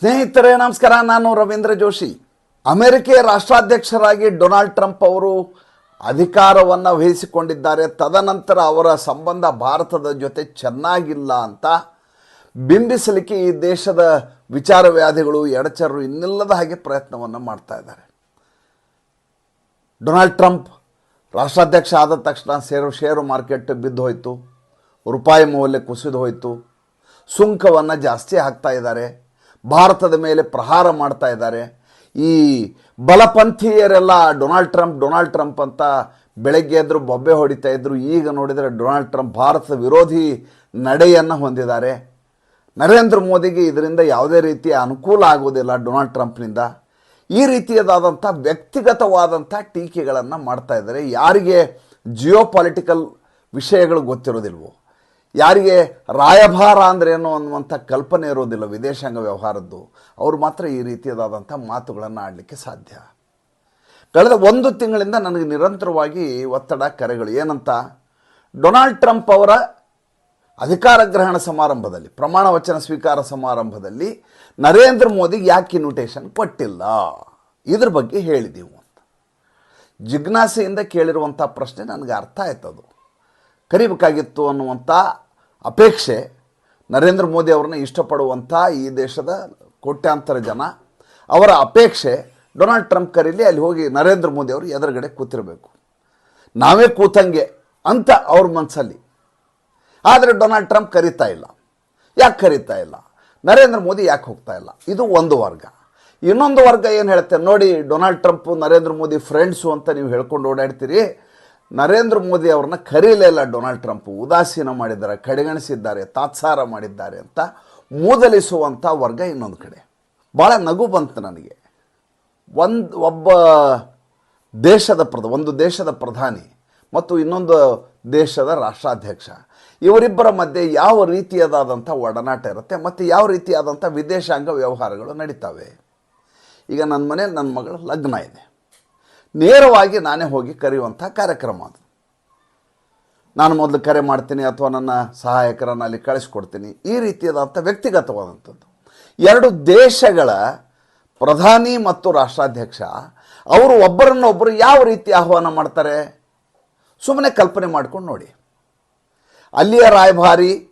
ಸ್ನೇಹಿತರೇ, ನಮಸ್ಕಾರ. ನಾನು ರವೀಂದ್ರ ಜೋಶಿ. ಅಮೆರಿಕೆಯ ರಾಷ್ಟ್ರಾಧ್ಯಕ್ಷರಾಗಿ ಡೊನಾಲ್ಡ್ ಟ್ರಂಪ್ ಅವರು ಅಧಿಕಾರವನ್ನು ವಹಿಸಿಕೊಂಡಿದ್ದಾರೆ. ತದನಂತರ ಅವರ ಸಂಬಂಧ ಭಾರತದ ಜೊತೆ ಚೆನ್ನಾಗಿಲ್ಲ ಅಂತ ಬಿಂಬಿಸಲಿಕ್ಕೆ ಈ ದೇಶದ ವಿಚಾರವ್ಯಾಧಿಗಳು ಎಡಚರರು ಇನ್ನಿಲ್ಲದ ಹಾಗೆ ಪ್ರಯತ್ನವನ್ನು ಮಾಡ್ತಾ ಇದ್ದಾರೆ. ಡೊನಾಲ್ಡ್ ಟ್ರಂಪ್ ರಾಷ್ಟ್ರಾಧ್ಯಕ್ಷ ಆದ ತಕ್ಷಣ ಸೇರು ಷೇರು ಮಾರ್ಕೆಟ್ ಬಿದ್ದು ಹೋಯಿತು. ರೂಪಾಯಿ ಮೌಲ್ಯ ಕುಸಿದು ಹೋಯಿತು. ಸುಂಕವನ್ನು ಜಾಸ್ತಿ ಹಾಕ್ತಾ ಇದ್ದಾರೆ. ಭಾರತದ ಮೇಲೆ ಪ್ರಹಾರ ಮಾಡ್ತಾ ಇದ್ದಾರೆ. ಈ ಬಲಪಂಥೀಯರೆಲ್ಲ ಡೊನಾಲ್ಡ್ ಟ್ರಂಪ್ ಡೊನಾಲ್ಡ್ ಟ್ರಂಪ್ ಅಂತ ಬೆಳಗ್ಗೆ ಎದ್ರು ಬೊಬ್ಬೆ ಹೊಡಿತಾ ಇದ್ರು, ಈಗ ನೋಡಿದರೆ ಡೊನಾಲ್ಡ್ ಟ್ರಂಪ್ ಭಾರತದ ವಿರೋಧಿ ನಡೆಯನ್ನು ಹೊಂದಿದ್ದಾರೆ. ನರೇಂದ್ರ ಮೋದಿಗೆ ಇದರಿಂದ ಯಾವುದೇ ರೀತಿಯ ಅನುಕೂಲ ಆಗುವುದಿಲ್ಲ ಡೊನಾಲ್ಡ್ ಟ್ರಂಪ್ನಿಂದ. ಈ ರೀತಿಯದಾದಂಥ ವ್ಯಕ್ತಿಗತವಾದಂಥ ಟೀಕೆಗಳನ್ನು ಮಾಡ್ತಾ ಇದ್ದಾರೆ. ಯಾರಿಗೆ ಜಿಯೋ ಪಾಲಿಟಿಕಲ್ ವಿಷಯಗಳು ಗೊತ್ತಿರೋದಿಲ್ವೋ? ಯಾರಿಗೆ ರಾಯಭಾರ ಅಂದ್ರೆ ಏನು ಅನ್ನುವಂಥ ಕಲ್ಪನೆ ಇರೋದಿಲ್ಲ ವಿದೇಶಾಂಗ ವ್ಯವಹಾರದ್ದು. ಅವರು ಮಾತ್ರ ಈ ರೀತಿಯದಾದಂಥ ಮಾತುಗಳನ್ನು ಆಡಲಿಕ್ಕೆ ಸಾಧ್ಯ. ಕಳೆದ ಒಂದು ತಿಂಗಳಿಂದ ನನಗೆ ನಿರಂತರವಾಗಿ ಒತ್ತಡ, ಕರೆಗಳು. ಏನಂತ? ಡೊನಾಲ್ಡ್ ಟ್ರಂಪ್ ಅವರ ಅಧಿಕಾರ ಗ್ರಹಣ ಸಮಾರಂಭದಲ್ಲಿ, ಪ್ರಮಾಣ ವಚನ ಸ್ವೀಕಾರ ಸಮಾರಂಭದಲ್ಲಿ ನರೇಂದ್ರ ಮೋದಿಗೆ ಯಾಕೆ ಇನ್ವಿಟೇಷನ್ ಕೊಟ್ಟಿಲ್ಲ? ಇದ್ರ ಬಗ್ಗೆ ಹೇಳಿದೆವು ಅಂತ. ಜಿಜ್ಞಾಸೆಯಿಂದ ಕೇಳಿರುವಂಥ ಪ್ರಶ್ನೆ ನನಗೆ ಅರ್ಥ ಆಯ್ತದು. ಕರಿಬೇಕಾಗಿತ್ತು ಅನ್ನುವಂಥ ಅಪೇಕ್ಷೆ ನರೇಂದ್ರ ಮೋದಿ ಅವ್ರನ್ನ ಇಷ್ಟಪಡುವಂಥ ಈ ದೇಶದ ಕೋಟ್ಯಾಂತರ ಜನ, ಅವರ ಅಪೇಕ್ಷೆ ಡೊನಾಲ್ಡ್ ಟ್ರಂಪ್ ಕರೀಲಿ ಅಲ್ಲಿ ಹೋಗಿ ನರೇಂದ್ರ ಮೋದಿ ಅವರು ಎದುರುಗಡೆ ಕೂತಿರಬೇಕು. ನಾವೇ ಕೂತಂಗೆ ಅಂತ ಅವ್ರ ಮನಸ್ಸಲ್ಲಿ ಆದರೆ ಡೊನಾಲ್ಡ್ ಟ್ರಂಪ್ ಕರೀತಾ ಇಲ್ಲ. ಯಾಕೆ ಕರೀತಾ ಇಲ್ಲ? ನರೇಂದ್ರ ಮೋದಿ ಯಾಕೆ ಹೋಗ್ತಾ ಇಲ್ಲ? ಇದು ಒಂದು ವರ್ಗ. ಇನ್ನೊಂದು ವರ್ಗ ಏನು ಹೇಳುತ್ತೆ ನೋಡಿ, Donald Trump, Narendra Modi friends ಅಂತ ನೀವು ಹೇಳ್ಕೊಂಡು ಓಡಾಡ್ತೀರಿ. ನರೇಂದ್ರ ಮೋದಿ ಅವ್ರನ್ನ ಕರೀಲೇ ಇಲ್ಲ ಡೊನಾಲ್ಡ್ ಟ್ರಂಪ್. ಉದಾಸೀನ ಮಾಡಿದ್ದಾರೆ, ಕಡೆಗಣಿಸಿದ್ದಾರೆ, ತಾತ್ಸಾರ ಮಾಡಿದ್ದಾರೆ ಅಂತ ಮೂದಲಿಸುವಂಥ ವರ್ಗ ಇನ್ನೊಂದು ಕಡೆ. ಭಾಳ ನಗು ಬಂತು ನನಗೆ. ಒಂದು, ಒಬ್ಬ ದೇಶದ ಪ್ರದ ಒಂದು ದೇಶದ ಪ್ರಧಾನಿ ಮತ್ತು ಇನ್ನೊಂದು ದೇಶದ ರಾಷ್ಟ್ರಾಧ್ಯಕ್ಷ. ಇವರಿಬ್ಬರ ಮಧ್ಯೆ ಯಾವ ರೀತಿಯದಾದಂಥ ಒಡನಾಟ ಇರುತ್ತೆ ಮತ್ತು ಯಾವ ರೀತಿಯಾದಂಥ ವಿದೇಶಾಂಗ ವ್ಯವಹಾರಗಳು ನಡೀತವೆ? ಈಗ ನನ್ನ ಮನೆ ನನ್ನ ಮಗಳ ಲಗ್ನ ಇದೆ. ನೇರವಾಗಿ ನಾನೇ ಹೋಗಿ ಕರೆಯುವಂಥ ಕಾರ್ಯಕ್ರಮ ಅದು. ನಾನು ಮೊದಲು ಕರೆ ಮಾಡ್ತೀನಿ ಅಥವಾ ನನ್ನ ಸಹಾಯಕರನ್ನು ಅಲ್ಲಿ ಕಳಿಸ್ಕೊಡ್ತೀನಿ. ಈ ರೀತಿಯಾದಂಥ ವ್ಯಕ್ತಿಗತವಾದಂಥದ್ದು. ಎರಡು ದೇಶಗಳ ಪ್ರಧಾನಿ ಮತ್ತು ರಾಷ್ಟ್ರಾಧ್ಯಕ್ಷ, ಅವರು ಒಬ್ಬರನ್ನೊಬ್ಬರು ಯಾವ ರೀತಿ ಆಹ್ವಾನ ಮಾಡ್ತಾರೆ? ಸುಮ್ಮನೆ ಕಲ್ಪನೆ ಮಾಡ್ಕೊಂಡು ನೋಡಿ. ಅಲ್ಲಿಯ ರಾಯಭಾರಿ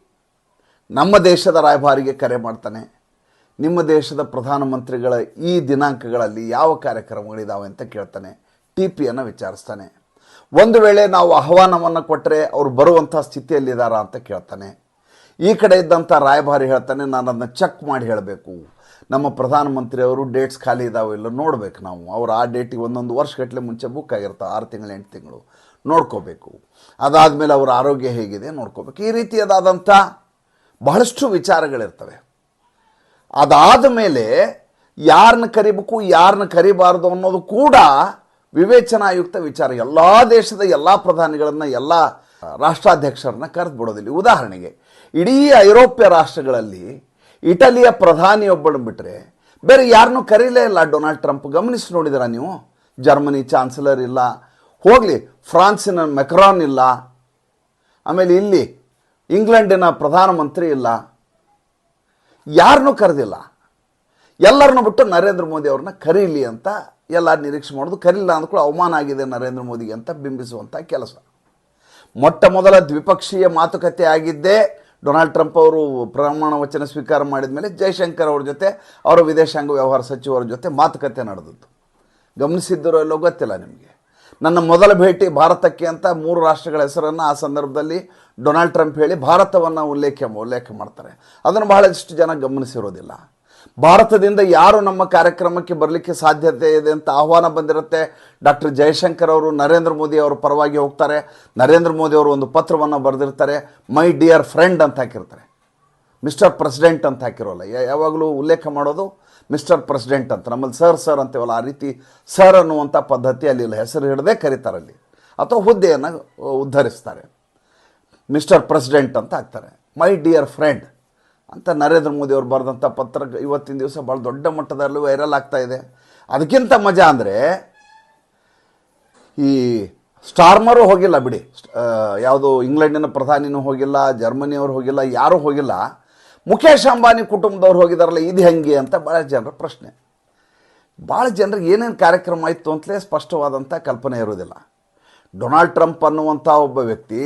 ನಮ್ಮ ದೇಶದ ರಾಯಭಾರಿಗೆ ಕರೆ ಮಾಡ್ತಾನೆ. ನಿಮ್ಮ ದೇಶದ ಪ್ರಧಾನಮಂತ್ರಿಗಳ ಈ ದಿನಾಂಕಗಳಲ್ಲಿ ಯಾವ ಕಾರ್ಯಕ್ರಮಗಳಿದ್ದಾವೆ ಅಂತ ಕೇಳ್ತಾನೆ. ಟಿ ಪಿಯನ್ನು ವಿಚಾರಿಸ್ತಾನೆ. ಒಂದು ವೇಳೆ ನಾವು ಆಹ್ವಾನವನ್ನು ಕೊಟ್ಟರೆ ಅವರು ಬರುವಂಥ ಸ್ಥಿತಿಯಲ್ಲಿದ್ದಾರಾ ಅಂತ ಕೇಳ್ತಾನೆ. ಈ ಕಡೆ ಇದ್ದಂಥ ರಾಯಭಾರಿ ಹೇಳ್ತಾನೆ ನಾನು ಅದನ್ನು ಚೆಕ್ ಮಾಡಿ ಹೇಳಬೇಕು. ನಮ್ಮ ಪ್ರಧಾನಮಂತ್ರಿ ಅವರು ಡೇಟ್ಸ್ ಖಾಲಿ ಇದಾವೆ ಇಲ್ಲ ನೋಡಬೇಕು ನಾವು. ಅವರು ಆ ಡೇಟಿಗೆ ಒಂದೊಂದು ವರ್ಷಗಟ್ಟಲೆ ಮುಂಚೆ ಬುಕ್ ಆಗಿರ್ತಾವೆ, ಆರು ತಿಂಗಳು, ಎಂಟು ತಿಂಗಳು. ನೋಡ್ಕೋಬೇಕು. ಅದಾದಮೇಲೆ ಅವರ ಆರೋಗ್ಯ ಹೇಗಿದೆ ನೋಡ್ಕೋಬೇಕು. ಈ ರೀತಿಯದಾದಂಥ ಬಹಳಷ್ಟು ವಿಚಾರಗಳಿರ್ತವೆ. ಅದಾದ ಮೇಲೆ ಯಾರನ್ನ ಕರಿಬೇಕು ಯಾರನ್ನ ಕರಿಬಾರ್ದು ಅನ್ನೋದು ಕೂಡ ವಿವೇಚನಾಯುಕ್ತ ವಿಚಾರ. ಎಲ್ಲ ದೇಶದ ಎಲ್ಲ ಪ್ರಧಾನಿಗಳನ್ನು, ಎಲ್ಲ ರಾಷ್ಟ್ರಾಧ್ಯಕ್ಷರನ್ನ ಕರೆದು ಬಿಡೋದಿಲ್ಲ. ಉದಾಹರಣೆಗೆ, ಇಡೀ ಐರೋಪ್ಯ ರಾಷ್ಟ್ರಗಳಲ್ಲಿ ಇಟಲಿಯ ಪ್ರಧಾನಿಯೊಬ್ಬಳು ಬಿಟ್ಟರೆ ಬೇರೆ ಯಾರನ್ನೂ ಕರೀಲೇ ಇಲ್ಲ. ಡೊನಾಲ್ಡ್ ಟ್ರಂಪ್, ಗಮನಿಸಿ ನೋಡಿದಿರ ನೀವು? ಜರ್ಮನಿ ಚಾನ್ಸಲರ್ ಇಲ್ಲ, ಹೋಗಲಿ, ಫ್ರಾನ್ಸಿನ ಮೆಕ್ರಾನ್ ಇಲ್ಲ, ಆಮೇಲೆ ಇಲ್ಲಿ ಇಂಗ್ಲೆಂಡಿನ ಪ್ರಧಾನಮಂತ್ರಿ ಇಲ್ಲ ಯಾರನ್ನೂ ಕರೆದಿಲ್ಲ. ಎಲ್ಲರನ್ನೂ ಬಿಟ್ಟು ನರೇಂದ್ರ ಮೋದಿ ಅವ್ರನ್ನ ಕರೀಲಿ ಅಂತ ಎಲ್ಲ ನಿರೀಕ್ಷೆ ಮಾಡೋದು, ಕರೀಲಿಲ್ಲ ಅಂದ್ಕೊಳ್ಳಿ ಅವಮಾನ ಆಗಿದೆ ನರೇಂದ್ರ ಮೋದಿಗೆ ಅಂತ ಬಿಂಬಿಸುವಂಥ ಕೆಲಸ. ಮೊಟ್ಟ ಮೊದಲ ದ್ವಿಪಕ್ಷೀಯ ಮಾತುಕತೆ ಆಗಿದ್ದೇ ಡೊನಾಲ್ಡ್ ಟ್ರಂಪ್ ಅವರು ಪ್ರಮಾಣ ವಚನ ಸ್ವೀಕಾರ ಮಾಡಿದ ಮೇಲೆ ಜಯಶಂಕರ್ ಅವ್ರ ಜೊತೆ, ಅವರ ವಿದೇಶಾಂಗ ವ್ಯವಹಾರ ಸಚಿವರ ಜೊತೆ ಮಾತುಕತೆ ನಡೆದದ್ದು ಗಮನಿಸಿದ್ದರೋ ಎಲ್ಲೋ ಗೊತ್ತಿಲ್ಲ ನಿಮಗೆ. ನನ್ನ ಮೊದಲ ಭೇಟಿ ಭಾರತಕ್ಕೆ ಅಂತ ಮೂರು ರಾಷ್ಟ್ರಗಳ ಹೆಸರನ್ನು ಆ ಸಂದರ್ಭದಲ್ಲಿ ಡೊನಾಲ್ಡ್ ಟ್ರಂಪ್ ಹೇಳಿ ಭಾರತವನ್ನು ಉಲ್ಲೇಖ ಉಲ್ಲೇಖ ಮಾಡ್ತಾರೆ. ಅದನ್ನು ಬಹಳಷ್ಟು ಜನ ಗಮನಿಸಿರೋದಿಲ್ಲ. ಭಾರತದಿಂದ ಯಾರು ನಮ್ಮ ಕಾರ್ಯಕ್ರಮಕ್ಕೆ ಬರಲಿಕ್ಕೆ ಸಾಧ್ಯತೆ ಇದೆ ಅಂತ ಆಹ್ವಾನ ಬಂದಿರುತ್ತೆ. ಡಾಕ್ಟರ್ ಜಯಶಂಕರ್ ಅವರು, ನರೇಂದ್ರ ಮೋದಿ ಅವರ ಪರವಾಗಿ ಹೋಗ್ತಾರೆ. ನರೇಂದ್ರ ಮೋದಿ ಅವರು ಒಂದು ಪತ್ರವನ್ನು ಬರೆದಿರ್ತಾರೆ. ಮೈ ಡಿಯರ್ ಫ್ರೆಂಡ್ ಅಂತ ಹಾಕಿರ್ತಾರೆ. ಮಿಸ್ಟರ್ ಪ್ರೆಸಿಡೆಂಟ್ ಅಂತ ಹಾಕಿರೋಲ್ಲ. ಯಾವಾಗಲೂ ಉಲ್ಲೇಖ ಮಾಡೋದು ಮಿಸ್ಟರ್ ಪ್ರೆಸಿಡೆಂಟ್ ಅಂತ. ನಮ್ಮಲ್ಲಿ ಸರ್ ಸರ್ ಅಂತೀವಲ್ಲ, ಆ ರೀತಿ ಸರ್ ಅನ್ನುವಂಥ ಪದ್ಧತಿ ಅಲ್ಲಿ ಹೆಸರು ಹಿಡದೆ ಕರೀತಾರೆ ಅಲ್ಲಿ. ಅಥವಾ ಹುದ್ದೆಯನ್ನು ಉದ್ಧರಿಸ್ತಾರೆ. ಮಿಸ್ಟರ್ ಪ್ರೆಸಿಡೆಂಟ್ ಅಂತ ಹಾಕ್ತಾರೆ. My dear friend. ಅಂತ ನರೇಂದ್ರ ಮೋದಿ ಅವರು ಬರೆದಂಥ ಪತ್ರ ಇವತ್ತಿನ ದಿವಸ ಭಾಳ ದೊಡ್ಡ ಮಟ್ಟದಲ್ಲಿ ವೈರಲ್ ಆಗ್ತಾ ಇದೆ. ಅದಕ್ಕಿಂತ ಮಜಾ ಅಂದರೆ ಈ ಸ್ಟಾರ್ಮರು ಹೋಗಿಲ್ಲ ಬಿಡಿ. ಯಾವುದು ಇಂಗ್ಲೆಂಡಿನ ಪ್ರಧಾನಿನೂ ಹೋಗಿಲ್ಲ, ಜರ್ಮನಿಯವರು ಹೋಗಿಲ್ಲ, ಯಾರೂ ಹೋಗಿಲ್ಲ. ಮುಖೇಶ್ ಅಂಬಾನಿ ಕುಟುಂಬದವ್ರು ಹೋಗಿದಾರಲ್ಲ, ಇದು ಹೆಂಗೆ ಅಂತ ಭಾಳ ಜನರ ಪ್ರಶ್ನೆ. ಭಾಳ ಜನರಿಗೆ ಏನೇನು ಕಾರ್ಯಕ್ರಮ ಆಯಿತು ಅಂತಲೇ ಸ್ಪಷ್ಟವಾದಂಥ ಕಲ್ಪನೆ ಇರೋದಿಲ್ಲ. ಡೊನಾಲ್ಡ್ ಟ್ರಂಪ್ ಅನ್ನುವಂಥ ಒಬ್ಬ ವ್ಯಕ್ತಿ,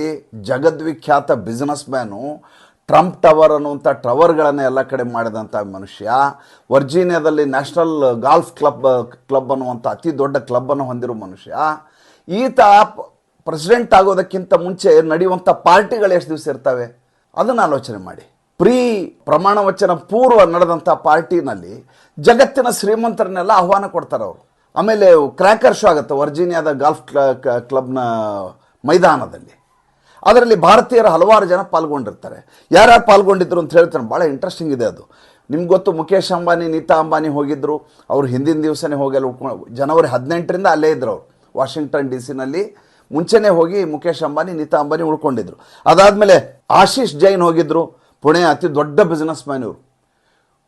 ಜಗದ್ವಿಖ್ಯಾತ ಬಿಸ್ನೆಸ್ ಮ್ಯಾನು ಟ್ರಂಪ್ ಟವರ್ ಅನ್ನುವಂಥ ಟವರ್ಗಳನ್ನು ಎಲ್ಲ ಕಡೆ ಮಾಡಿದಂಥ ಮನುಷ್ಯ. ವರ್ಜೀನಿಯಾದಲ್ಲಿ ನ್ಯಾಷನಲ್ ಗಾಲ್ಫ್ ಕ್ಲಬ್ ಕ್ಲಬ್ ಅನ್ನುವಂಥ ಅತಿ ದೊಡ್ಡ ಕ್ಲಬ್ಬನ್ನು ಹೊಂದಿರುವ ಮನುಷ್ಯ. ಈತ ಪ್ರೆಸಿಡೆಂಟ್ ಆಗೋದಕ್ಕಿಂತ ಮುಂಚೆ ನಡೆಯುವಂಥ ಪಾರ್ಟಿಗಳು ಎಷ್ಟು ದಿವಸ ಇರ್ತವೆ? ಅದನ್ನು ಆಲೋಚನೆ ಮಾಡಿ. ಪ್ರೀ ಪ್ರಮಾಣ ವಚನ ಪೂರ್ವ ನಡೆದಂಥ ಪಾರ್ಟಿನಲ್ಲಿ ಜಗತ್ತಿನ ಶ್ರೀಮಂತರನ್ನೆಲ್ಲ ಆಹ್ವಾನ ಕೊಡ್ತಾರೆ ಅವರು. ಆಮೇಲೆ ಕ್ರ್ಯಾಕರ್ ಶೋ ಆಗುತ್ತೆ ವರ್ಜೀನಿಯಾದ ಗಾಲ್ಫ್ ಕ್ಲಬ್ನ ಮೈದಾನದಲ್ಲಿ. ಅದರಲ್ಲಿ ಭಾರತೀಯರ ಹಲವಾರು ಜನ ಪಾಲ್ಗೊಂಡಿರ್ತಾರೆ. ಯಾರ್ಯಾರು ಪಾಲ್ಗೊಂಡಿದ್ರು ಅಂತ ಹೇಳ್ತಾರೆ ಭಾಳ ಇಂಟ್ರೆಸ್ಟಿಂಗ್ ಇದೆ ಅದು. ನಿಮ್ಗೆ ಗೊತ್ತು ಮುಖೇಶ್ ಅಂಬಾನಿ, ನೀತಾ ಅಂಬಾನಿ ಹೋಗಿದ್ರು. ಅವ್ರು ಹಿಂದಿನ ದಿವಸನೇ ಹೋಗಿ ಅಲ್ಲಿ ಉಳ್ಕೊಂಡು ಜನವರಿ ಹದಿನೆಂಟರಿಂದ ಅಲ್ಲೇ ಇದ್ರು ಅವರು. ವಾಷಿಂಗ್ಟನ್ ಡಿ ಸಿನಲ್ಲಿ ಮುಂಚೆನೇ ಹೋಗಿ ಮುಖೇಶ್ ಅಂಬಾನಿ, ನೀತಾ ಅಂಬಾನಿ ಉಳ್ಕೊಂಡಿದ್ರು. ಅದಾದಮೇಲೆ ಆಶೀಶ್ ಜೈನ್ ಹೋಗಿದ್ರು. ಪುಣೆ ಅತಿ ದೊಡ್ಡ ಬಿಸ್ನೆಸ್ ಮ್ಯಾನ್ ಇವರು.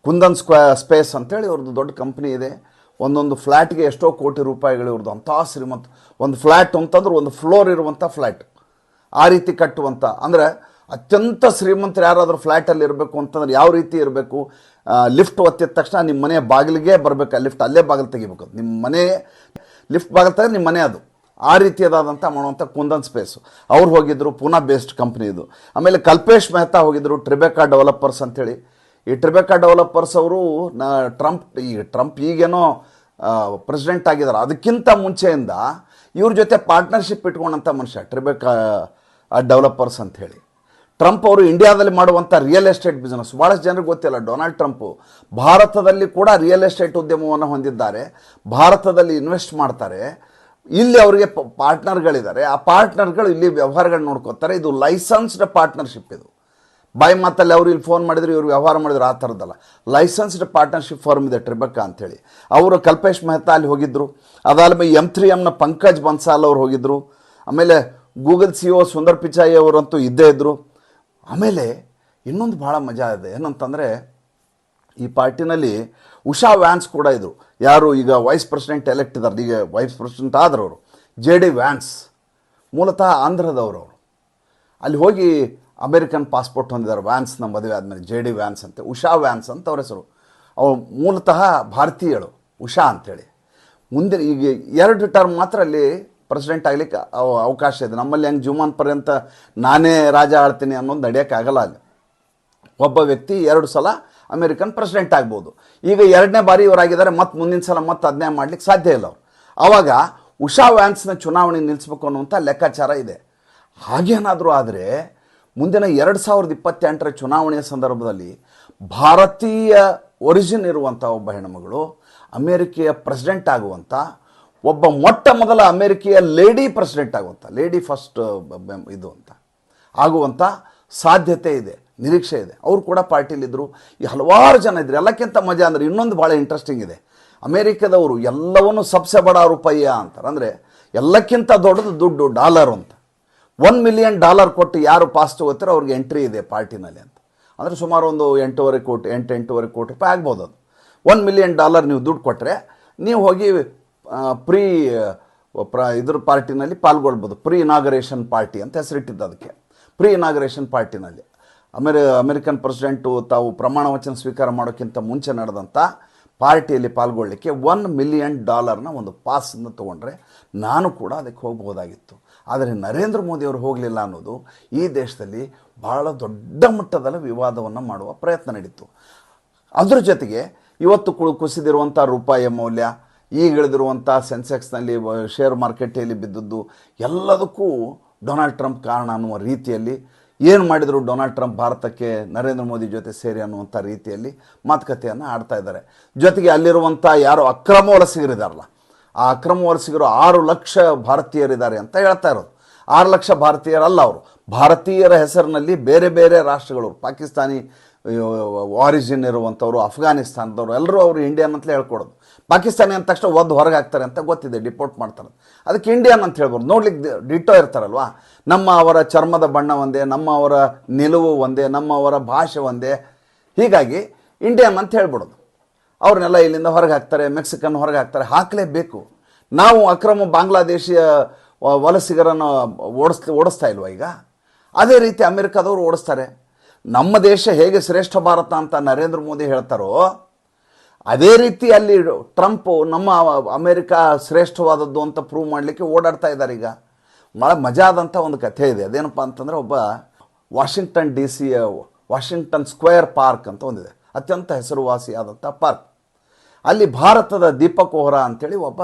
ಕುಂದನ್ ಸ್ಕ್ವಾ, ಸ್ಪೇಸ್ ಅಂತೇಳಿ ಅವ್ರದ್ದು ದೊಡ್ಡ ಕಂಪ್ನಿ ಇದೆ. ಒಂದೊಂದು ಫ್ಲ್ಯಾಟ್ಗೆ ಎಷ್ಟೋ ಕೋಟಿ ರೂಪಾಯಿಗಳು ಇವ್ರದ್ದು ಅಂತ ಶ್ರೀಮಂತ, ಒಂದು ಫ್ಲ್ಯಾಟ್ ಅಂತಂದ್ರೆ ಒಂದು ಫ್ಲೋರ್ ಇರುವಂಥ ಫ್ಲ್ಯಾಟ್ ಆ ರೀತಿ ಕಟ್ಟುವಂಥ ಅಂದರೆ ಅತ್ಯಂತ ಶ್ರೀಮಂತರು ಯಾರಾದರೂ ಫ್ಲ್ಯಾಟಲ್ಲಿ ಇರಬೇಕು ಅಂತಂದ್ರೆ ಯಾವ ರೀತಿ ಇರಬೇಕು? ಲಿಫ್ಟ್ ಒತ್ತಿದ ತಕ್ಷಣ ನಿಮ್ಮ ಮನೆ ಬಾಗಿಲಿಗೆ ಬರಬೇಕು. ಲಿಫ್ಟ್ ಅಲ್ಲೇ ಬಾಗಿಲು ತೆಗಿಬೇಕು. ನಿಮ್ಮ ಮನೆ ಲಿಫ್ಟ್ ಬಾಗಿಲು ತೆಗೆದು ನಿಮ್ಮ ಮನೆ ಅದು. ಆ ರೀತಿಯದಾದಂಥ ಮಾಡುವಂಥ ಕುಂದನ್ ಸ್ಪೇಸು ಅವ್ರು ಹೋಗಿದ್ರು, ಪೂನಾ ಬೇಸ್ಡ್ ಕಂಪ್ನಿ ಇದು. ಆಮೇಲೆ ಕಲ್ಪೇಶ್ ಮೆಹ್ತಾ ಹೋಗಿದ್ದರು ಟ್ರಿಬೆಕಾ ಡೆವಲಪರ್ಸ್ ಅಂಥೇಳಿ ಈ ಟ್ರಿಬೆಕಾ ಡೆವಲಪರ್ಸ್ ಅವರು, ನ ಟ್ರಂಪ್ ಈ ಟ್ರಂಪ್ ಈಗೇನೋ ಪ್ರೆಸಿಡೆಂಟ್ ಆಗಿದ್ದಾರೆ. ಅದಕ್ಕಿಂತ ಮುಂಚೆಯಿಂದ ಇವ್ರ ಜೊತೆ ಪಾರ್ಟ್ನರ್ಶಿಪ್ ಇಟ್ಕೊಂಡಂಥ ಮನುಷ್ಯ. ಟ್ರಿಬೆಕಾ ಡೆವಲಪರ್ಸ್ ಅಂತ ಹೇಳಿ. ಟ್ರಂಪ್ ಅವರು ಇಂಡಿಯಾದಲ್ಲಿ ಮಾಡುವಂಥ ರಿಯಲ್ ಎಸ್ಟೇಟ್ ಬಿಸ್ನೆಸ್ ಭಾಳಷ್ಟು ಜನರಿಗೆ ಗೊತ್ತಿಲ್ಲ, ಡೊನಾಲ್ಡ್ ಟ್ರಂಪು ಭಾರತದಲ್ಲಿ ಕೂಡ ರಿಯಲ್ ಎಸ್ಟೇಟ್ ಉದ್ಯಮವನ್ನು ಹೊಂದಿದ್ದಾರೆ, ಭಾರತದಲ್ಲಿ ಇನ್ವೆಸ್ಟ್ ಮಾಡ್ತಾರೆ. ಇಲ್ಲಿ ಅವರಿಗೆ ಪಾರ್ಟ್ನರ್ಗಳಿದ್ದಾರೆ ಆ ಪಾರ್ಟ್ನರ್ಗಳು ಇಲ್ಲಿ ವ್ಯವಹಾರಗಳು ನೋಡ್ಕೋತಾರೆ. ಇದು ಲೈಸೆನ್ಸ್ಡ್ ಪಾರ್ಟ್ನರ್ಶಿಪ್ ಇದು. ಬಾಯಿ ಮಾತಲ್ಲಿ ಅವರು ಇಲ್ಲಿ ಫೋನ್ ಮಾಡಿದ್ರು, ಇವರು ವ್ಯವಹಾರ ಮಾಡಿದ್ರು, ಆ ಥರದ್ದಲ್ಲ. ಲೈಸೆನ್ಸ್ಡ್ ಪಾರ್ಟ್ನರ್ಶಿಪ್ ಫಾರ್ಮ್ ಇದೆ ಟ್ರಿಬಕ್ಕ ಅಂಥೇಳಿ ಅವರು ಕಲ್ಪೇಶ್ ಮೆಹ್ತಾ ಅಲ್ಲಿ ಹೋಗಿದ್ರು. ಅದಾದ್ಮೇಲೆ ಎಂ ಥ್ರೀ ಎಮ್ನ ಪಂಕಜ್ ಬನ್ಸಾಲ್ ಅವ್ರು ಹೋಗಿದ್ರು. ಆಮೇಲೆ Google C O Sundar Pichai ಅವರಂತೂ ಇದ್ದೇ ಇದ್ದರು ಆಮೇಲೆ ಇನ್ನೊಂದು ಭಾಳ ಮಜಾ ಇದೆ. ಏನಂತಂದರೆ ಈ ಪಾರ್ಟಿನಲ್ಲಿ ಉಷಾ ವ್ಯಾನ್ಸ್ ಕೂಡ ಇದ್ದರು ಯಾರು ಈಗ ವೈಸ್ ಪ್ರೆಸಿಡೆಂಟ್ ಎಲೆಕ್ಟ್ ಇದ್ದಾರೆ ಈಗ ವೈಸ್ ಪ್ರೆಸಿಡೆಂಟ್ ಆದ್ರು ಅವರು ಜೆ ಡಿ ವ್ಯಾನ್ಸ್. ಮೂಲತಃ ಆಂಧ್ರದವರು ಅವರು. ಅಲ್ಲಿ ಹೋಗಿ ಅಮೇರಿಕನ್ ಪಾಸ್ಪೋರ್ಟ್ ಹೊಂದಿದ್ದಾರೆ. ವ್ಯಾನ್ಸ್ನ ಮದುವೆ ಆದಮೇಲೆ ಜೆ ಡಿ ವ್ಯಾನ್ಸ್ ಅಂತ, ಉಷಾ ವ್ಯಾನ್ಸ್ ಅಂತ ಅವ್ರ ಹೆಸರು. ಅವ್ರು ಮೂಲತಃ ಭಾರತೀಯಳು, ಉಷಾ ಅಂಥೇಳಿ ಮುಂದೆ ಈಗ ಎರಡು ಟರ್ಮ್ ಮಾತ್ರ ಅಲ್ಲಿ ಪ್ರೆಸಿಡೆಂಟ್ ಆಗಲಿಕ್ಕೆ ಅವಕಾಶ ಇದೆ. ನಮ್ಮಲ್ಲಿ ಹೆಂಗೆ ಜುಮಾನ್ ಪರ್ಯಂತ ನಾನೇ ರಾಜ ಆಡ್ತೀನಿ ಅನ್ನೋದು ನಡೆಯೋಕ್ಕಾಗಲ್ಲ ಅಲ್ಲಿ. ಒಬ್ಬ ವ್ಯಕ್ತಿ ಎರಡು ಸಲ ಅಮೆರಿಕನ್ ಪ್ರೆಸಿಡೆಂಟ್ ಆಗ್ಬೋದು. ಈಗ ಎರಡನೇ ಬಾರಿ ಇವರಾಗಿದ್ದಾರೆ, ಮತ್ತೆ ಮುಂದಿನ ಸಲ ಮತ್ತೆ ಅದನ್ನೇ ಮಾಡ್ಲಿಕ್ಕೆ ಸಾಧ್ಯ ಇಲ್ಲ ಅವರು. ಆವಾಗ ಉಷಾ ವ್ಯಾನ್ಸ್ನ ಚುನಾವಣೆ ನಿಲ್ಲಿಸ್ಬೇಕು ಅನ್ನುವಂಥ ಲೆಕ್ಕಾಚಾರ ಇದೆ. ಹಾಗೇನಾದರೂ ಆದರೆ ಮುಂದಿನ ಎರಡು ಸಾವಿರದ ಇಪ್ಪತ್ತೆಂಟರ ಚುನಾವಣೆಯ ಸಂದರ್ಭದಲ್ಲಿ ಭಾರತೀಯ ಒರಿಜಿನ್ ಇರುವಂಥ ಒಬ್ಬ ಹೆಣ್ಣುಮಗಳು, ಅಮೇರಿಕೆಯ ಪ್ರೆಸಿಡೆಂಟ್ ಆಗುವಂಥ ಒಬ್ಬ ಮೊಟ್ಟ ಮೊದಲ ಅಮೇರಿಕೆಯ ಲೇಡಿ ಪ್ರೆಸಿಡೆಂಟ್ ಆಗುವಂಥ ಲೇಡಿ ಫಸ್ಟ್ ಇದು ಅಂತ ಆಗುವಂಥ ಸಾಧ್ಯತೆ ಇದೆ, ನಿರೀಕ್ಷೆ ಇದೆ. ಅವರು ಕೂಡ ಪಾರ್ಟಿಲಿದ್ದರು ಈ ಹಲವಾರು ಜನ ಇದ್ದರು ಎಲ್ಲಕ್ಕಿಂತ ಮಜಾ ಅಂದರೆ ಇನ್ನೊಂದು ಭಾಳ ಇಂಟ್ರೆಸ್ಟಿಂಗ್ ಇದೆ. ಅಮೇರಿಕದವರು ಎಲ್ಲವನ್ನು ಸಬ್ಸೆ ಬಡ ರೂಪಾಯಿಯ ಅಂತಾರೆ. ಅಂದರೆ ಎಲ್ಲಕ್ಕಿಂತ ದೊಡ್ಡದು ದುಡ್ಡು ಡಾಲರ್ ಅಂತ. ಒನ್ ಮಿಲಿಯನ್ ಡಾಲರ್ ಕೊಟ್ಟು ಯಾರು ಪಾಸ್ ತಗೋತಾರೋ ಅವ್ರಿಗೆ ಎಂಟ್ರಿ ಇದೆ ಪಾರ್ಟಿನಲ್ಲಿ ಅಂತ. ಅಂದರೆ ಸುಮಾರು ಒಂದು ಎಂಟೂವರೆ ಕೋಟಿ ಎಂಟು ಎಂಟೂವರೆ ಕೋಟಿ ರೂಪಾಯಿ ಆಗ್ಬೋದು ಅದು. ಒನ್ ಮಿಲಿಯನ್ ಡಾಲರ್ ನೀವು ದುಡ್ಡು ಕೊಟ್ಟರೆ ನೀವು ಹೋಗಿ ಪ್ರೀ ಪ್ರ, ಇದ್ರ ಪಾರ್ಟಿನಲ್ಲಿ ಪಾಲ್ಗೊಳ್ಬೋದು. ಪ್ರೀ ಇನಾಗರೇಷನ್ ಪಾರ್ಟಿ ಅಂತ ಹೆಸರಿಟ್ಟಿದ್ದು ಅದಕ್ಕೆ. ಪ್ರೀ ಇನಾಗರೇಷನ್ ಪಾರ್ಟಿನಲ್ಲಿ. ಅಮೆರಿ, ಅಮೆರಿಕನ್ ಪ್ರೆಸಿಡೆಂಟು ತಾವು ಪ್ರಮಾಣ ವಚನ ಸ್ವೀಕಾರ ಮಾಡೋಕ್ಕಿಂತ ಮುಂಚೆ ನಡೆದಂಥ ಪಾರ್ಟಿಯಲ್ಲಿ ಪಾಲ್ಗೊಳ್ಳಿಕ್ಕೆ ಒನ್ ಮಿಲಿಯನ್ ಡಾಲರ್ನ ಒಂದು ಪಾಸನ್ನು ತೊಗೊಂಡ್ರೆ ನಾನು ಕೂಡ ಅದಕ್ಕೆ ಹೋಗ್ಬೋದಾಗಿತ್ತು ಆದರೆ ನರೇಂದ್ರ ಮೋದಿಯವರು ಹೋಗಲಿಲ್ಲ ಅನ್ನೋದು ಈ ದೇಶದಲ್ಲಿ ಬಹಳ ದೊಡ್ಡ ಮಟ್ಟದಲ್ಲಿ ವಿವಾದವನ್ನು ಮಾಡುವ ಪ್ರಯತ್ನ ನಡೀತು. ಅದ್ರ ಜೊತೆಗೆ ಇವತ್ತು ಕುಸಿದಿರುವಂಥ ರೂಪಾಯಿಯ ಮೌಲ್ಯ ಈಗ ಇಳಿದಿರುವಂಥ ಸೆನ್ಸೆಕ್ಸ್ನಲ್ಲಿ ಶೇರ್ ಮಾರ್ಕೆಟಲ್ಲಿ ಬಿದ್ದದ್ದು ಎಲ್ಲದಕ್ಕೂ ಡೊನಾಲ್ಡ್ ಟ್ರಂಪ್ ಕಾರಣ ಅನ್ನುವ ರೀತಿಯಲ್ಲಿ, ಏನು ಮಾಡಿದರು ಡೊನಾಲ್ಡ್ ಟ್ರಂಪ್ ಭಾರತಕ್ಕೆ ನರೇಂದ್ರ ಮೋದಿ ಜೊತೆ ಸೇರಿ ಅನ್ನುವಂಥ ರೀತಿಯಲ್ಲಿ ಮಾತುಕತೆಯನ್ನು ಆಡ್ತಾ ಇದ್ದಾರೆ. ಜೊತೆಗೆ ಅಲ್ಲಿರುವಂಥ ಯಾರು ಅಕ್ರಮ ವಲಸಿಗರಿದಾರಲ್ಲ, ಆ ಅಕ್ರಮ ವಲಸಿಗರು ಆರು ಲಕ್ಷ ಭಾರತೀಯರಿದ್ದಾರೆ ಅಂತ ಹೇಳ್ತಾ ಇರೋದು. ಆರು ಲಕ್ಷ ಭಾರತೀಯರಲ್ಲ ಅವರು. ಭಾರತೀಯರ ಹೆಸರಿನಲ್ಲಿ ಬೇರೆ ಬೇರೆ ರಾಷ್ಟ್ರಗಳು, ಪಾಕಿಸ್ತಾನಿ ಆರಿಜಿನ್ ಇರುವಂಥವ್ರು, ಅಫ್ಘಾನಿಸ್ತಾನದವರು ಎಲ್ಲರೂ ಅವರು ಇಂಡಿಯನ್ ಅಂತಲೇ ಹೇಳ್ಕೊಡೋದು. ಪಾಕಿಸ್ತಾನಿ ಅಂದ ತಕ್ಷಣ ಒದ್ದು ಹೊರಗೆ ಹಾಕ್ತಾರೆ ಅಂತ ಗೊತ್ತಿದೆ ಡಿಪೋರ್ಟ್ ಮಾಡ್ತಾರೆ. ಅದಕ್ಕೆ ಇಂಡಿಯನ್ ಅಂತ ಹೇಳ್ಬೋದು. ನೋಡ್ಲಿಕ್ಕೆ ಡಿಟೋ ಇರ್ತಾರಲ್ವಾ? ನಮ್ಮ ಅವರ ಚರ್ಮದ ಬಣ್ಣ ಒಂದೇ, ನಮ್ಮ ಅವರ ನಿಲುವು ಒಂದೇ, ನಮ್ಮ ಅವರ ಭಾಷೆ ಒಂದೇ. ಹೀಗಾಗಿ ಇಂಡಿಯನ್ ಅಂತ ಹೇಳ್ಬಿಡೋದು. ಅವ್ರನ್ನೆಲ್ಲ ಇಲ್ಲಿಂದ ಹೊರಗೆ ಹಾಕ್ತಾರೆ ಮೆಕ್ಸಿಕನ್ ಹೊರಗೆ ಹಾಕ್ತಾರೆ ಹಾಕಲೇಬೇಕು. ನಾವು ಅಕ್ರಮ ಬಾಂಗ್ಲಾದೇಶಿಯ ವಲಸಿಗರನ್ನು ಓಡಿಸ್, ಓಡಿಸ್ತಾ ಇಲ್ವ ಈಗ? ಅದೇ ರೀತಿ ಅಮೆರಿಕದವರು ಓಡಿಸ್ತಾರೆ. ನಮ್ಮ ದೇಶ ಹೇಗೆ ಶ್ರೇಷ್ಠ ಭಾರತ ಅಂತ ನರೇಂದ್ರ ಮೋದಿ ಹೇಳ್ತಾರೋ, ಅದೇ ರೀತಿ ಅಲ್ಲಿ ಟ್ರಂಪ್ ನಮ್ಮ ಅಮೆರಿಕ ಶ್ರೇಷ್ಠವಾದದ್ದು ಅಂತ ಪ್ರೂವ್ ಮಾಡಲಿಕ್ಕೆ ಓಡಾಡ್ತಾ ಇದ್ದಾರೆ ಈಗ. ಭಾಳ ಮಜಾದಂಥ ಒಂದು ಕಥೆ ಇದೆ. ಅದೇನಪ್ಪ ಅಂತಂದರೆ ಒಬ್ಬ Washington D C, Washington square park ಅಂತ ಒಂದಿದೆ. ಅತ್ಯಂತ ಹೆಸರುವಾಸಿಯಾದಂಥ ಪಾರ್ಕ್. ಅಲ್ಲಿ ಭಾರತದ ದೀಪಕ್ ಓಹ್ರಾ ಅಂತೇಳಿ ಒಬ್ಬ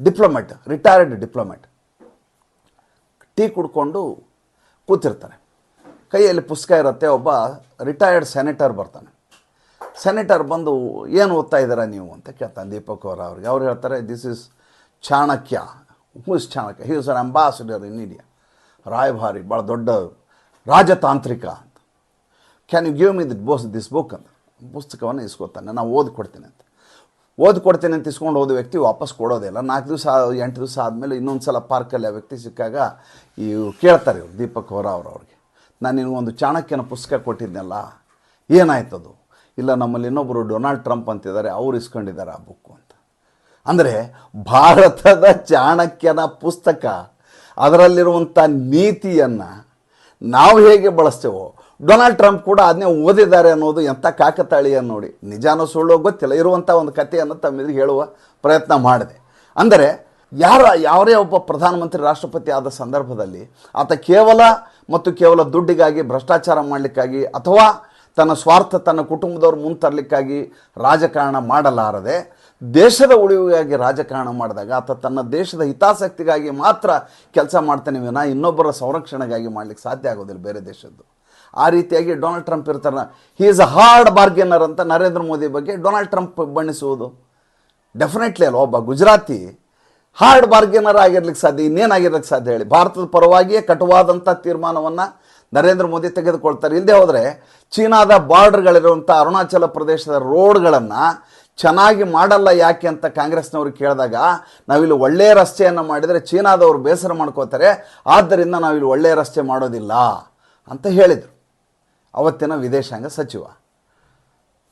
ಡಿಪ್ಲೊಮೆಟ್ ರಿಟೈರ್ಡ್ ಡಿಪ್ಲೊಮೆಟ್ ಟೀ ಕುಡ್ಕೊಂಡು ಕೂತಿರ್ತಾನೆ ಕೈಯಲ್ಲಿ ಪುಸ್ತಕ ಇರುತ್ತೆ, ಒಬ್ಬ ರಿಟೈರ್ಡ್ ಸೆನೆಟರ್ ಬರ್ತಾನೆ. ಸೆನೆಟರ್ ಬಂದು, ಏನು ಓದ್ತಾ ಇದ್ದೀರಾ ನೀವು? ಅಂತ ಕೇಳ್ತಾನೆ ದೀಪಕ್ ಅವರ ಅವ್ರಿಗೆ. ಅವ್ರು ಹೇಳ್ತಾರೆ this is Chanakya who is Chanakya he is an ambassador in India ರಾಯಭಾರಿ ಭಾಳ ದೊಡ್ಡ ರಾಜತಾಂತ್ರಿಕ ಅಂತ. Can you give me that book this book ಅಂತ. ಪುಸ್ತಕವನ್ನು ಇಸ್ಕೊತಾನೆ. ನಾವು ಓದ್ಕೊಡ್ತೀನಿ ಅಂತ. ಓದ್ಕೊಡ್ತೀನಿ ಅಂತ ಇಸ್ಕೊಂಡು ಹೋದ ವ್ಯಕ್ತಿ ವಾಪಸ್ ಕೊಡೋದಿಲ್ಲ ನಾಲ್ಕು ದಿವಸ, ಎಂಟು ದಿವಸ ಆದಮೇಲೆ ಇನ್ನೊಂದು ಸಲ ಪಾರ್ಕಲ್ಲಿ ಆ ವ್ಯಕ್ತಿ ಸಿಕ್ಕಾಗ ಈ ಕೇಳ್ತಾರೆ ಇವ್ರು, ದೀಪಕ್ ಹೊರ ಅವ್ರು ಅವ್ರಿಗೆ ನಾನು ಒಂದು ಚಾಣಕ್ಯನ ಪುಸ್ತಕ ಕೊಟ್ಟಿದ್ನಲ್ಲ ಏನಾಯ್ತದು ಇಲ್ಲ, ನಮ್ಮಲ್ಲಿ ಇನ್ನೊಬ್ಬರು ಡೊನಾಲ್ಡ್ ಟ್ರಂಪ್ ಅಂತಿದ್ದಾರೆ, ಅವ್ರು ಇಸ್ಕೊಂಡಿದ್ದಾರೆ ಆ ಬುಕ್ಕು ಅಂತ. ಅಂದರೆ ಭಾರತದ ಚಾಣಕ್ಯನ ಪುಸ್ತಕ, ಅದರಲ್ಲಿರುವಂಥ ನೀತಿಯನ್ನು ನಾವು ಹೇಗೆ ಬಳಸ್ತೇವೋ, ಡೊನಾಲ್ಡ್ ಟ್ರಂಪ್ ಕೂಡ ಅದನ್ನೇ ಓದಿದ್ದಾರೆ ಅನ್ನೋದು ಎಂಥ ಕಾಕತಾಳಿಯ ನೋಡಿ. ನಿಜಾನೋ ಸುಳ್ಳೋ ಗೊತ್ತಿಲ್ಲ, ಇರುವಂಥ ಒಂದು ಕಥೆಯನ್ನು ತಮ್ಮೆದುರಿಗೆ ಹೇಳುವ ಪ್ರಯತ್ನ ಮಾಡಿದೆ. ಅಂದರೆ, ಯಾರ, ಯಾರೇ ಒಬ್ಬ ಪ್ರಧಾನಮಂತ್ರಿ, ರಾಷ್ಟ್ರಪತಿ ಆದ ಸಂದರ್ಭದಲ್ಲಿ, ಆತ ಕೇವಲ ಮತ್ತು ಕೇವಲ ದುಡ್ಡಿಗಾಗಿ, ಭ್ರಷ್ಟಾಚಾರ ಮಾಡಲಿಕ್ಕಾಗಿ ಅಥವಾ ತನ್ನ ಸ್ವಾರ್ಥ ತನ್ನ ಕುಟುಂಬದವ್ರು ಮುಂದೆ ತರಲಿಕ್ಕಾಗಿ ರಾಜಕಾರಣ ಮಾಡಲಾರದೆ, ದೇಶದ ಉಳಿವಿಗಾಗಿ ರಾಜಕಾರಣ ಮಾಡಿದಾಗ, ಆತ ತನ್ನ ದೇಶದ ಹಿತಾಸಕ್ತಿಗಾಗಿ ಮಾತ್ರ ಕೆಲಸ ಮಾಡ್ತಾನೆ ವಿನ, ಇನ್ನೊಬ್ಬರ ಸಂರಕ್ಷಣೆಗಾಗಿ ಮಾಡಲಿಕ್ಕೆ ಸಾಧ್ಯ ಆಗೋದಿಲ್ಲ ಬೇರೆ ದೇಶದ್ದು. ಆ ರೀತಿಯಾಗಿ ಡೊನಾಲ್ಡ್ ಟ್ರಂಪ್ ಇರ್ತಾರೆ ಹಿ ಈಸ್ ಅ ಹಾರ್ಡ್ ಬಾರ್ಗೇನರ್ ಅಂತ ನರೇಂದ್ರ ಮೋದಿ ಬಗ್ಗೆ ಡೊನಾಲ್ಡ್ ಟ್ರಂಪ್ ಬಣ್ಣಿಸುವುದು. ಡೆಫಿನೆಟ್ಲಿ ಅಲ್ಲ, ಒಬ್ಬ ಗುಜರಾತಿ ಹಾರ್ಡ್ ಬಾರ್ಗೇನರ್ ಆಗಿರ್ಲಿಕ್ಕೆ ಸಾಧ್ಯ ಇನ್ನೇನಾಗಿರ್ಲಿಕ್ಕೆ ಸಾಧ್ಯ ಹೇಳಿ. ಭಾರತದ ಪರವಾಗಿಯೇ ಕಟುವಾದಂಥ ತೀರ್ಮಾನವನ್ನು ನರೇಂದ್ರ ಮೋದಿ ತೆಗೆದುಕೊಳ್ತಾರೆ. ಇಲ್ಲದೆ ಹೋದರೆ ಚೀನಾದ ಬಾರ್ಡರ್ಗಳಿರುವಂಥ ಅರುಣಾಚಲ ಪ್ರದೇಶದ ರೋಡ್ಗಳನ್ನು ಚೆನ್ನಾಗಿ ಮಾಡಲ್ಲ ಯಾಕೆ ಅಂತ ಕಾಂಗ್ರೆಸ್ನವರು ಕೇಳಿದಾಗ, ನಾವಿಲ್ಲಿ ಒಳ್ಳೆಯ ರಸ್ತೆಯನ್ನು ಮಾಡಿದರೆ ಚೀನಾದವರು ಬೇಸರ ಮಾಡ್ಕೋತಾರೆ, ಆದ್ದರಿಂದ ನಾವಿಲ್ಲಿ ಒಳ್ಳೆಯ ರಸ್ತೆ ಮಾಡೋದಿಲ್ಲ ಅಂತ ಹೇಳಿದರು. ಅವತ್ತಿನ ವಿದೇಶಾಂಗ ಸಚಿವ.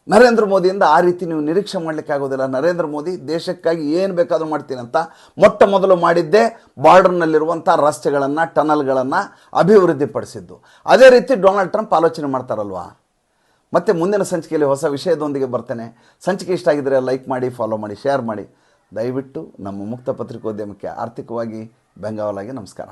ನರೇಂದ್ರ ಮೋದಿಯಿಂದ ಆ ರೀತಿ ನೀವು ನಿರೀಕ್ಷೆ ಮಾಡಲಿಕ್ಕೆ ಆಗೋದಿಲ್ಲ. ನರೇಂದ್ರ ಮೋದಿ ದೇಶಕ್ಕಾಗಿ ಏನು ಬೇಕಾದರೂ ಮಾಡ್ತೀನಿ ಅಂತ ಮೊಟ್ಟ ಮೊದಲು ಮಾಡಿದ್ದೇ ಬಾರ್ಡರ್ನಲ್ಲಿರುವಂಥ ರಸ್ತೆಗಳನ್ನು, ಟನಲ್ಗಳನ್ನು ಅಭಿವೃದ್ಧಿಪಡಿಸಿದ್ದು. ಅದೇ ರೀತಿ ಡೊನಾಲ್ಡ್ ಟ್ರಂಪ್ ಆಲೋಚನೆ ಮಾಡ್ತಾರಲ್ವಾ? ಮತ್ತೆ ಮುಂದಿನ ಸಂಚಿಕೆಯಲ್ಲಿ ಹೊಸ ವಿಷಯದೊಂದಿಗೆ ಬರ್ತೇನೆ. ಸಂಚಿಕೆ ಇಷ್ಟ ಆಗಿದ್ದರೆ ಲೈಕ್ ಮಾಡಿ, ಫಾಲೋ ಮಾಡಿ, ಶೇರ್ ಮಾಡಿ. ದಯವಿಟ್ಟು ನಮ್ಮ ಮುಕ್ತ ಪತ್ರಿಕೋದ್ಯಮಕ್ಕೆ ಆರ್ಥಿಕವಾಗಿ ಬೆಂಗಾವಲಾಗಿ ನಮಸ್ಕಾರ.